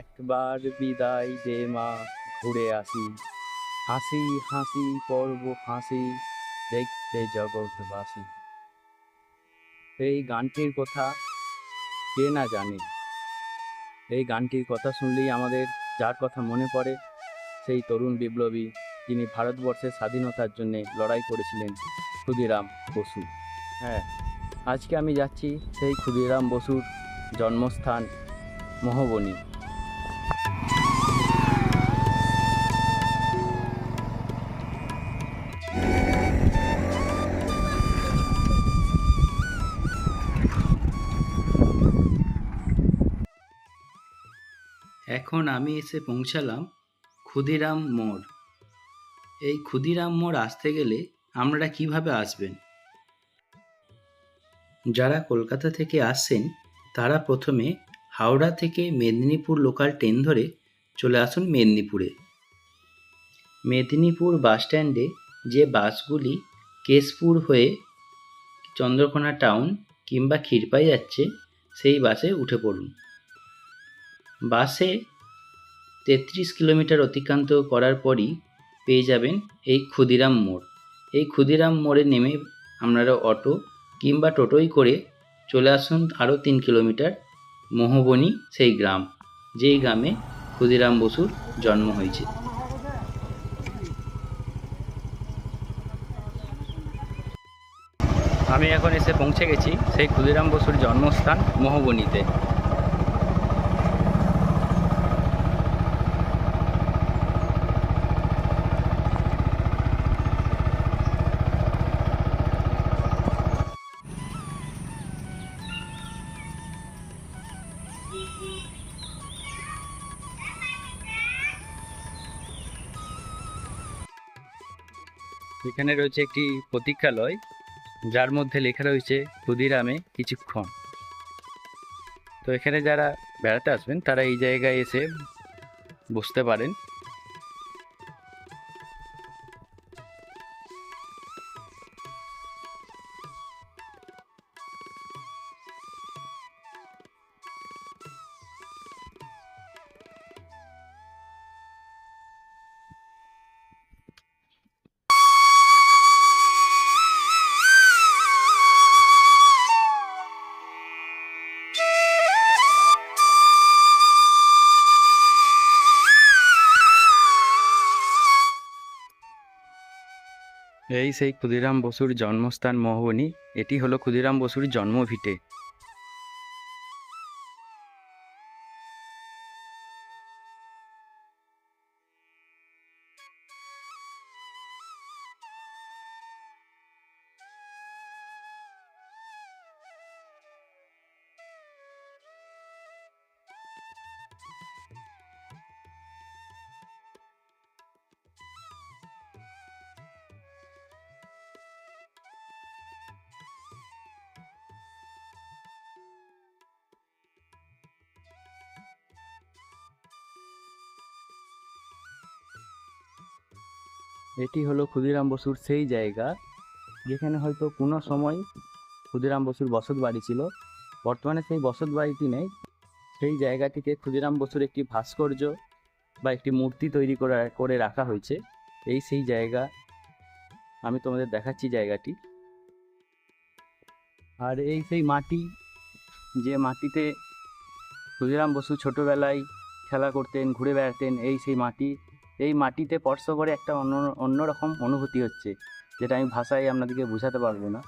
একবার বিদায় দে মা ঘুরে আসি। হাসি হাসি পর্ব হাসি দেখতে জগৎবাসী। এই গানটির কথা কে না জানে। এই গানটির কথা শুনলেই আমাদের যার কথা মনে পড়ে, সেই তরুণ বিপ্লবী যিনি ভারতবর্ষের স্বাধীনতার জন্য লড়াই করেছিলেন ক্ষুদিরাম বসু। হ্যাঁ আজকে আমি যাচ্ছি সেই ক্ষুদিরাম বসুর জন্মস্থান মহবনী। এখন আমি এসে পৌঁছালাম ক্ষুদিরাম মোড়। এই ক্ষুদিরাম মোড় আসতে গেলে আপনারা কীভাবে আসবেন? যারা কলকাতা থেকে আসছেন, তারা প্রথমে হাওড়া থেকে মেদিনীপুর লোকাল ট্রেন ধরে চলে আসুন মেদিনীপুরে। মেদিনীপুর বাস স্ট্যান্ডে যে বাসগুলি কেশপুর হয়ে চন্দ্রকোনা টাউন কিংবা ক্ষীরপাই যাচ্ছে, সেই বাসে উঠে পড়ুন। বাসে তেত্রিশ কিলোমিটার অতিক্রান্ত করার পরই পেয়ে যাবেন এই ক্ষুদিরাম মোড়। এই ক্ষুদিরাম মোড়ে নেমে আপনারা অটো কিংবা টোটোই করে চলে আসুন আরও তিন কিলোমিটার মোহবনী সেই গ্রাম, যেই গ্রামে ক্ষুদিরাম বসুর জন্ম হয়েছে। আমি এখন এসে পৌঁছে গেছি সেই ক্ষুদিরাম বসুর জন্মস্থান মহবনীতে। এখানে রয়েছে একটি প্রতীক্ষালয়, যার মধ্যে লেখা রয়েছে ক্ষুদিরামে কিছুক্ষণ। তো এখানে যারা বেড়াতে আসবেন, তারা এই জায়গায় এসে বসতে পারেন। এই সেই ক্ষুদিরাম বসুর জন্মস্থান মহবনী এটি হলো ক্ষুদিরাম বসুর জন্মভিটে। এটি হলো ক্ষুদিরাম বসুর সেই জায়গা, যেখানে হয়তো কোনো সময় ক্ষুদিরাম বসুর বসত বাড়ি ছিল। বর্তমানে সেই বসত বাড়িটি নেই। সেই জায়গাটিতে ক্ষুদিরাম বসুর একটি ভাস্কর্য বা একটি মূর্তি তৈরি করে করে রাখা হয়েছে। এই সেই জায়গা। আমি তোমাদের দেখাচ্ছি জায়গাটি। আর এই সেই মাটি, যে মাটিতে ক্ষুদিরাম বসু ছোটোবেলায় খেলা করতেন, ঘুরে বেড়াতেন, এই সেই মাটি এই মাটিতে স্পর্শ করে একটা অন্য অন্যরকম অনুভূতি হচ্ছে, যেটা আমি ভাষায় আপনাদেরকে বোঝাতে পারব না।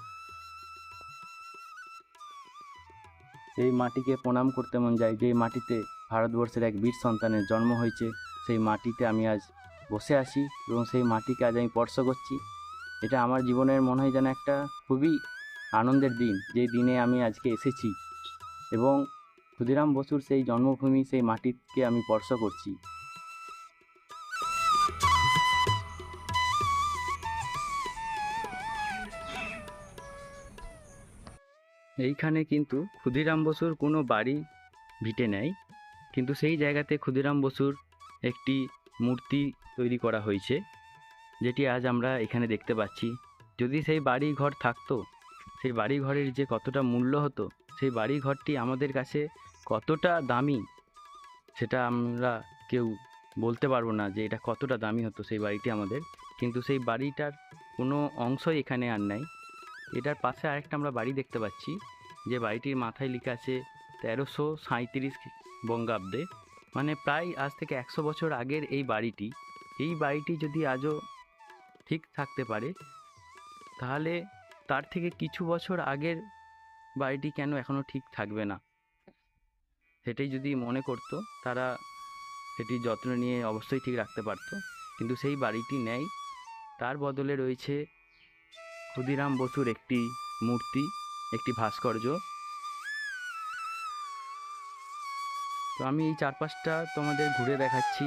এই মাটিকে প্রণাম করতে মন যায় যে মাটিতে ভারতবর্ষের এক বীর সন্তানের জন্ম হয়েছে, সেই মাটিতে আমি আজ বসে আছি এবং সেই মাটিকে আজ আমি স্পর্শ করছি। এটা আমার জীবনের মনে হয় যেন একটা খুবই আনন্দের দিন যে দিনে আমি আজকে এসেছি এবং ক্ষুদিরাম বসুর সেই জন্মভূমি, সেই মাটিকে আমি স্পর্শ করছি। এইখানে কিন্তু ক্ষুদিরাম বসুর কোনো বাড়ি ভিটে নেই। কিন্তু সেই জায়গাতে ক্ষুদিরাম বসুর একটি মূর্তি তৈরি করা হয়েছে, যেটি আজ আমরা এখানে দেখতে পাচ্ছি। যদি সেই বাড়ি ঘর থাকতো, সেই বাড়ি ঘরের যে কতটা মূল্য হতো, সেই বাড়ি ঘরটি আমাদের কাছে কতটা দামি, সেটা আমরা কেউ বলতে পারব না যে এটা কতটা দামি হতো সেই বাড়িটি আমাদের। কিন্তু সেই বাড়িটার কোনো অংশই এখানে আর নাই। এটার পাশে আরেকটা আমরা বাড়ি দেখতে পাচ্ছি, যে বাড়িটির মাথায় লেখা আছে তেরোশো সাঁইত্রিশ বঙ্গাব্দে। মানে প্রায় আজ থেকে একশো বছর আগের এই বাড়িটি। এই বাড়িটি যদি আজও ঠিক থাকতে পারে, তাহলে তার থেকে কিছু বছর আগের বাড়িটি কেন এখনও ঠিক থাকবে না? সেটাই যদি মনে করতো, তারা সেটি যত্ন নিয়ে অবশ্যই ঠিক রাখতে পারতো। কিন্তু সেই বাড়িটি নেই। তার বদলে রয়েছে ক্ষুদিরাম বসুর একটি মূর্তি, একটি ভাস্কর্য। তো আমি এই চারপাশটা তোমাদের ঘুরে দেখাচ্ছি।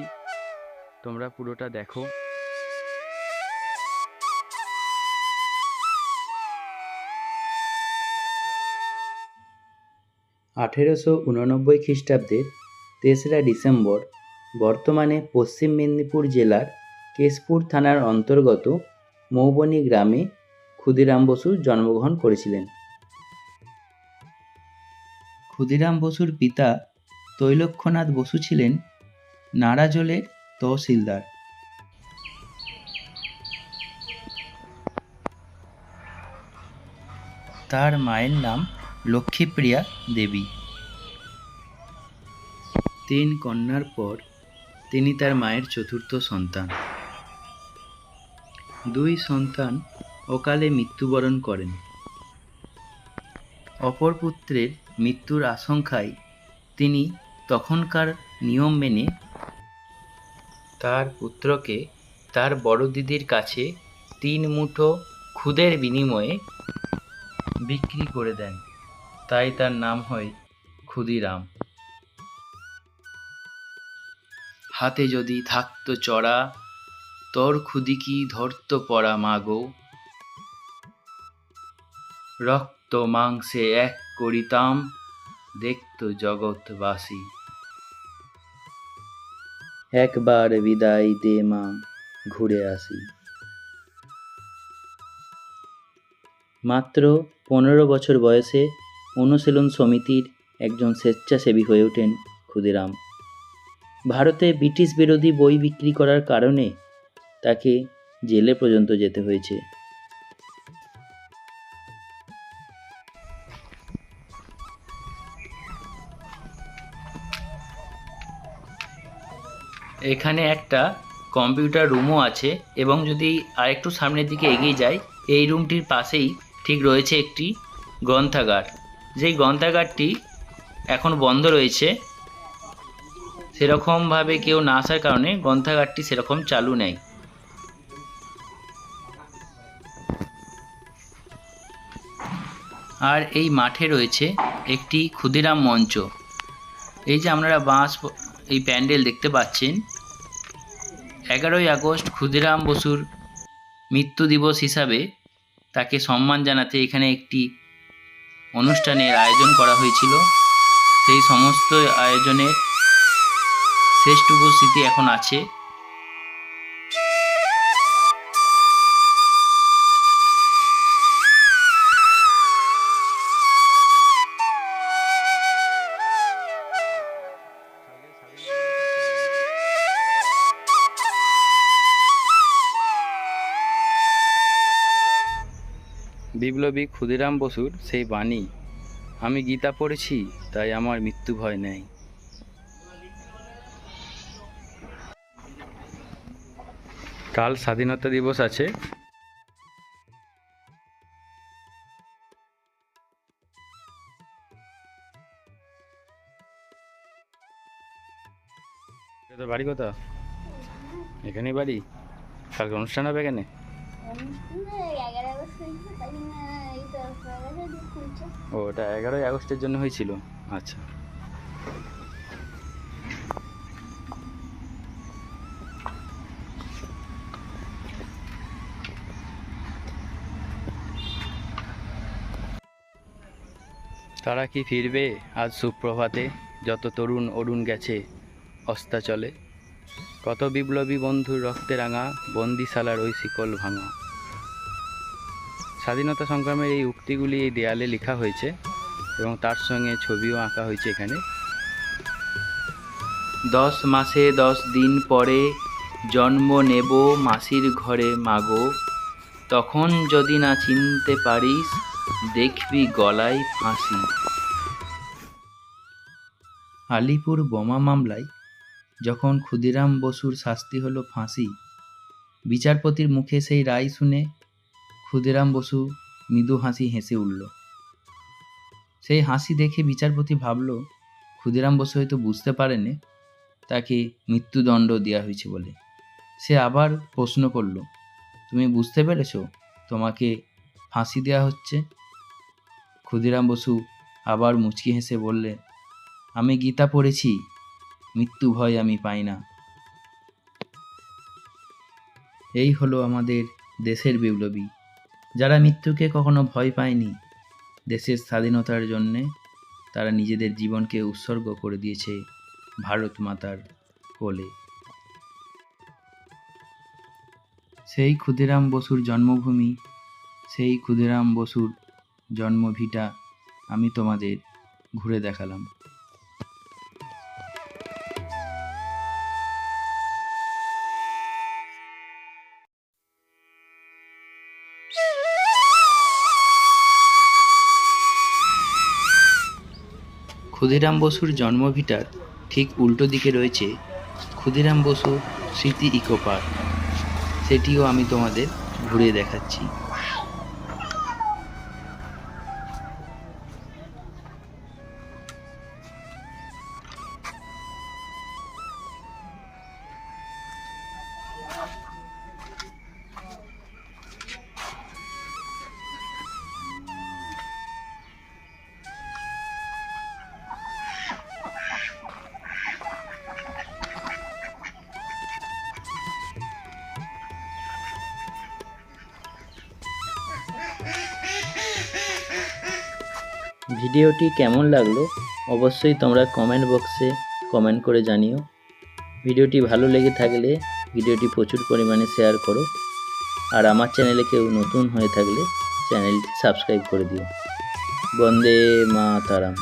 তোমরা পুরোটা দেখো। আঠেরোশো উননব্বই খ্রিস্টাব্দের তেসরা ডিসেম্বর, বর্তমানে পশ্চিম মেদিনীপুর জেলার কেশপুর থানার অন্তর্গত মৌবনী গ্রামে ক্ষুদিরাম বসু জন্মগ্রহণ করেছিলেন। ক্ষুদিরাম বসুর পিতা তৈলক্ষ্যনাথ বসু ছিলেন নাড়াজলের তহসিলদার। তার মায়ের নাম লক্ষ্মীপ্রিয়া দেবী। তিন কন্যার পর তিনি তার মায়ের চতুর্থ সন্তান। দুই সন্তান অকালে মৃত্যুবরণ করেন। অপর পুত্রের মৃত্যুর আশঙ্কায় তিনি তখনকার নিয়ম মেনে তার পুত্রকে তার বড় দিদির কাছে তিন মুঠো খুদের বিনিময়ে বিক্রি করে দেন। তাই তার নাম হয় ক্ষুদিরাম। হাতে যদি থাকতো চড়া, তোর ক্ষুদি কি ধরত পড়া মাগো? রক্ত মাংসে এক করিতাম, দেখত জগৎবাসী। একবার বিদায় দে মা, ঘুরে আসি। মাত্র পনেরো বছর বয়সে অনুশীলন সমিতির একজন স্বেচ্ছাসেবী হয়ে ওঠেন ক্ষুদিরাম। ভারতে ব্রিটিশ বিরোধী বই বিক্রি করার কারণে তাকে জেলে পর্যন্ত যেতে হয়েছে। এখানে একটা কম্পিউটার রুমও আছে এবং যদি আরেকটু সামনের দিকে এগিয়ে যাই, এই রুমটির পাশেই ঠিক রয়েছে একটি গ্রন্থাগার। যেই গ্রন্থাগারটি এখন বন্ধ রয়েছে, সেরকমভাবে কেউ না আসার কারণে গ্রন্থাগারটি সেরকম চালু নেই। আর এই মাঠে রয়েছে একটি ক্ষুদিরাম মঞ্চ। এই যে আপনারা বাঁশ, এই প্যান্ডেল দেখতে পাচ্ছেন এগারোই আগস্ট ক্ষুদিরাম বসুর মৃত্যু দিবস হিসাবে তাকে সম্মান জানাতে এখানে একটি অনুষ্ঠানের আয়োজন করা হয়েছিল। সেই সমস্ত আয়োজনের শ্রেষ্ঠ উপস্থিতি এখন আছে। বিপ্লবী ক্ষুদিরাম বসুর সেই বাণী, আমি গীতা পড়েছি, তাই আমার মৃত্যু ভয় নেই। কাল স্বাধীনতা দিবস আছে। বাড়ি কোথা এখানেই বাড়ি? কালকে অনুষ্ঠান হবে এখানে? ও ওটা এগারোই আগস্টের জন্য হয়েছিল। আচ্ছা। তারা কি ফিরবে আজ সুপ্রভাতে? যত তরুণ অরুণ গেছে, অস্তাচলে। কত বিপ্লবী বন্ধুর রক্তে রাঙা বন্দিশালার ওই শিকল ভাঙা। স্বাধীনতা সংগ্রামের এই উক্তিগুলি এই দেয়ালে লেখা হয়েছে এবং তার সঙ্গে ছবিও আঁকা হয়েছে এখানে। দশ মাসে দশ দিন পরে জন্ম নেব মাসির ঘরে মাগো। তখন যদি না চিনতে পারিস, দেখবি গলায় ফাঁসি। আলিপুর বোমা মামলায় যখন ক্ষুদিরাম বসুর শাস্তি হলো ফাঁসি, বিচারপতির মুখে সেই রায় শুনে ক্ষুদিরাম বসু মৃদু হাসি হেসে উঠল। সেই হাসি দেখে বিচারপতি ভাবল, ক্ষুদিরাম বসু হয়তো বুঝতে পারেনি, তাকে মৃত্যুদণ্ড দেওয়া হয়েছে বলে। সে আবার প্রশ্ন করল, তুমি বুঝতে পেরেছ তোমাকে ফাঁসি দেওয়া হচ্ছে? ক্ষুদিরাম বসু আবার মুচকি হেসে বললে, আমি গীতা পড়েছি মৃত্যু ভয় আমি পাই না। এই হলো আমাদের দেশের বিপ্লবী, যারা মৃত্যুকে কখনো ভয় পায়নি। দেশের স্বাধীনতার জন্যে তারা নিজেদের জীবনকে উৎসর্গ করে দিয়েছে ভারত মাতার কোলে। সেই ক্ষুদিরাম বসুর জন্মভূমি, সেই ক্ষুদিরাম বসুর জন্মভিটা আমি তোমাদের ঘুরে দেখালাম। ক্ষুদিরাম বসুর জন্মভিটার ঠিক উল্টো দিকে রয়েছে ক্ষুদিরাম বসু স্মৃতি ইকো পার্ক। সেটিও আমি তোমাদের ঘুরে দেখাচ্ছি। ভিডিওটি কেমন লাগল অবশ্যই তোমরা কমেন্ট বক্সে কমেন্ট করে জানিও। ভিডিওটি ভালো লেগে থাকলে ভিডিওটি প্রচুর পরিমাণে শেয়ার করো। আর আমার চ্যানেলে কেউ নতুন হয়ে থাকলে চ্যানেলটি সাবস্ক্রাইব করে দিও। বন্দে মাতারাম।